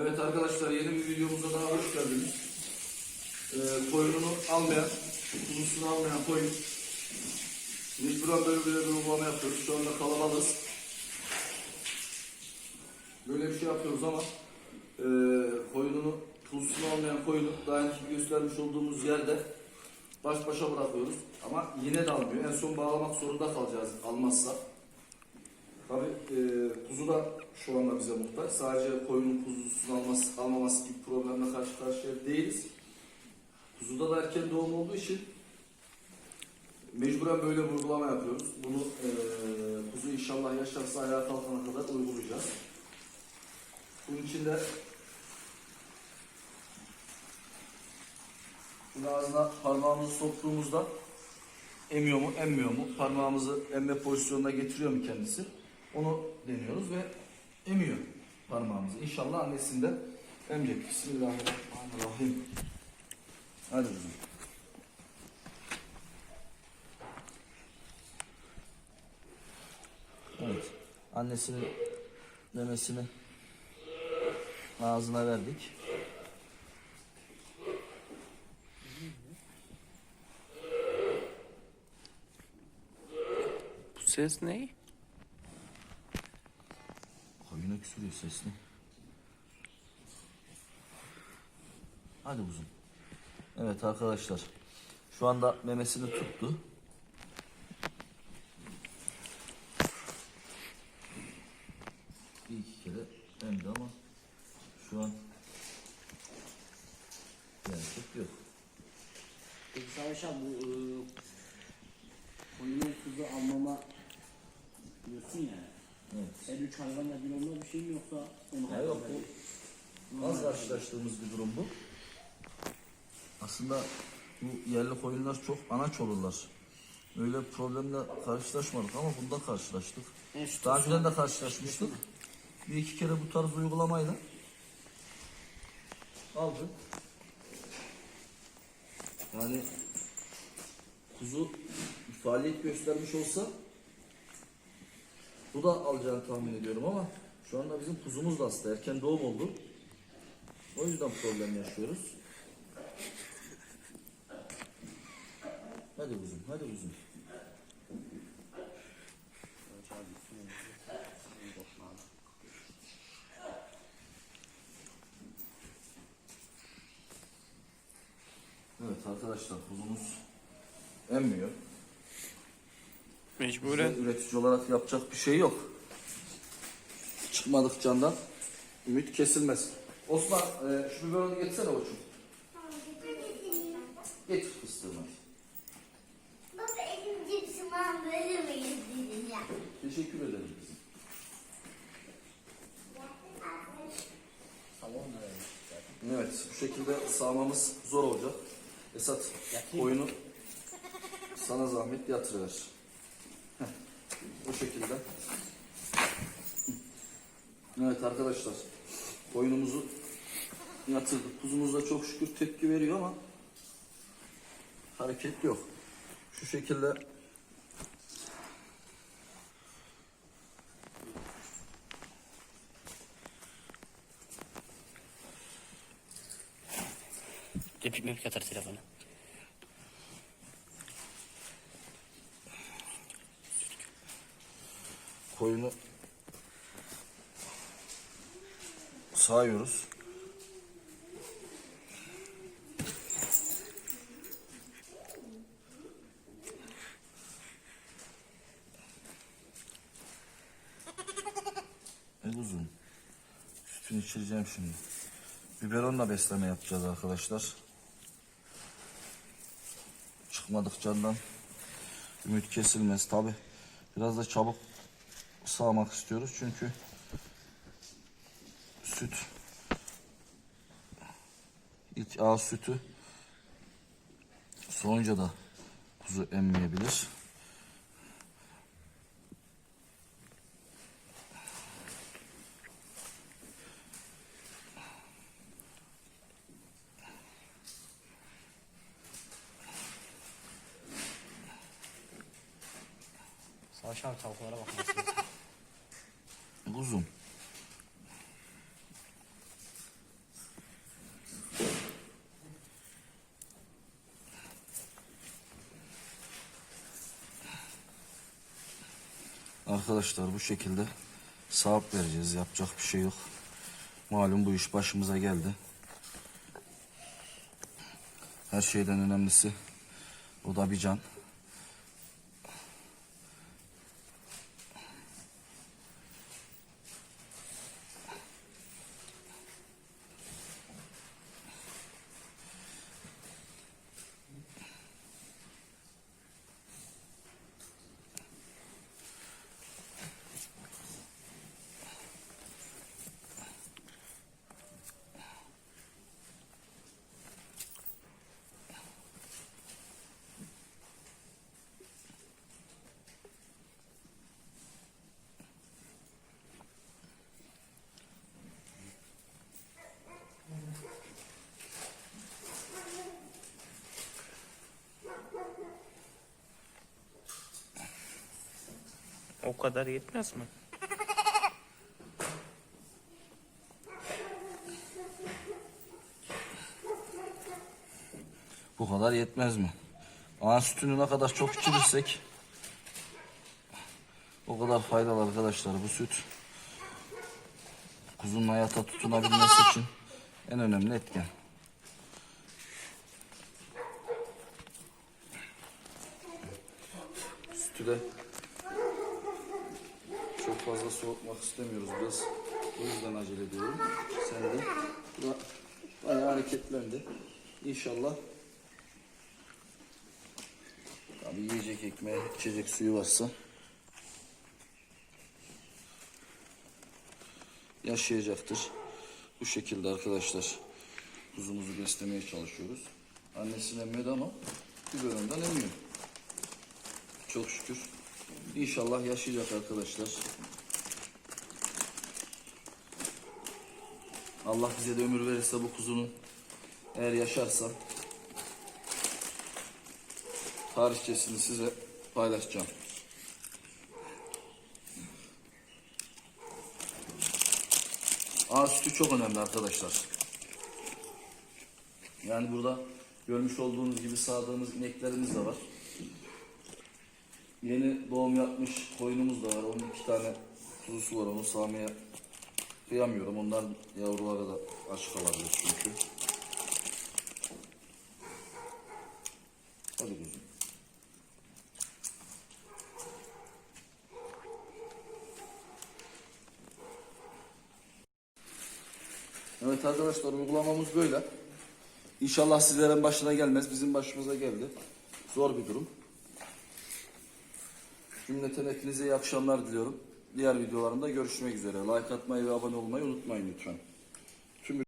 Evet arkadaşlar yeni bir videomuza daha hoş geldiniz. Ee, koyununu almayan, kuzusunu almayan koyun. Mecburen böyle bir uygulama yapıyoruz. Şu anda kalabalığız. Böyle bir şey yapıyoruz ama e, koyununu, kuzusunu almayan koyunu daha önce göstermiş olduğumuz yerde baş başa bırakıyoruz. Ama yine de almıyor. En son bağlamak zorunda kalacağız almazsa. Tabii e, kuzu da şu anda bize muhtaç. Sadece koyunun kuzusunu alması, almaması gibi problemle karşı karşıya değiliz. Kuzuda da erken doğum olduğu için mecburen böyle bir uygulama yapıyoruz. Bunu e, kuzu inşallah yaşarsa ayağa kalkana kadar uygulayacağız. Bunun için de Şimdi ağzına parmağımızı soktuğumuzda emiyor mu, emmiyor mu? Parmağımızı emme pozisyonuna getiriyor mu kendisi? Onu deniyoruz ve emiyor parmağımızı. İnşallah annesinden emecek. Bismillahirrahmanirrahim. Hadi kızım. Evet. Annesinin memesini ağzına verdik. Bu ses ne? Koyuna küsürüyor sesli. Hadi uzun. Evet arkadaşlar. Şu anda memesini tuttu. Bir iki kere emdi ama şu an gerçek yok. Peki Savaş bu e, koyunun kuzu almama diyorsun ya. Evet. Her üç hayvanla bir olma bir şey mi yoksa onu Ya yok bu az karşılaştığımız bir durum bu. Aslında bu yerli koyunlar çok anaç olurlar. Öyle problemle karşılaşmadık ama bunda karşılaştık. Şu Daha önceden de karşılaşmıştık. Bir iki kere bu tarz uygulamayla aldı. Yani kuzu faaliyet göstermiş olsa bu da alacağını tahmin ediyorum ama şu anda bizim kuzumuz da hasta. Erken doğum oldu. O yüzden problem yaşıyoruz. Hadi kuzum, hadi kuzum. Evet arkadaşlar kuzumuz emmiyor. Mecburen. Bize üretici olarak yapacak bir şey yok. Çıkmadık candan. Ümit kesilmez. Osman e, şu biberonu getirsene koçum. Getir fıstığını. Baba elim cipsi ben böyle mi yedirdin ya? Teşekkür ederim kızım. Evet bu şekilde sağmamız zor olacak. Esat koyunu sana zahmet yatırıver. Heh, Bu şekilde. Evet arkadaşlar koyunumuzu yatırdık. Kuzumuz da çok şükür tepki veriyor ama hareket yok. Şu şekilde Tepik mepik atar telefonu. Koyunu sağıyoruz. El uzun. Sütünü içireceğim şimdi. Biberonla besleme yapacağız arkadaşlar. Çıkmadık candan. Ümit kesilmez tabi. Biraz da çabuk sağmak istiyoruz çünkü süt ilk ağız sütü soğuyunca da kuzu emmeyebilir. Savaş abi tavuklara bak uzun. Arkadaşlar bu şekilde sahip vereceğiz. Yapacak bir şey yok. Malum bu iş başımıza geldi. Her şeyden önemlisi o da bir can. O kadar yetmez mi? Bu kadar yetmez mi? Ana sütünü ne kadar çok içirirsek o kadar faydalı arkadaşlar bu süt. Kuzunun hayata tutunabilmesi için en önemli etken. Sütü de fazla soğutmak istemiyoruz biraz. O yüzden acele ediyorum. Sen de bayağı hareketlendi. İnşallah Tabii yiyecek ekmeği, içecek suyu varsa yaşayacaktır. Bu şekilde arkadaşlar kuzumuzu beslemeye çalışıyoruz. Annesi emmiyordu ama bir bölümden emmiyor. Çok şükür. İnşallah yaşayacak arkadaşlar. Allah bize de ömür verirse bu kuzunun eğer yaşarsa tarihçesini size paylaşacağım. Ağ sütü çok önemli arkadaşlar. Yani burada görmüş olduğunuz gibi sağdığımız ineklerimiz de var. Yeni doğum yapmış koyunumuz da var. Onun iki tane kuzusu var. Onu sağmaya kıyamıyorum. Onlar yavrulara da aç kalabilir çünkü. Hadi kuzum. Evet arkadaşlar uygulamamız böyle. İnşallah sizlerin başına gelmez. Bizim başımıza geldi. Zor bir durum. Cümleten hepinize iyi akşamlar diliyorum. Diğer videolarımda görüşmek üzere. Like atmayı ve abone olmayı unutmayın lütfen.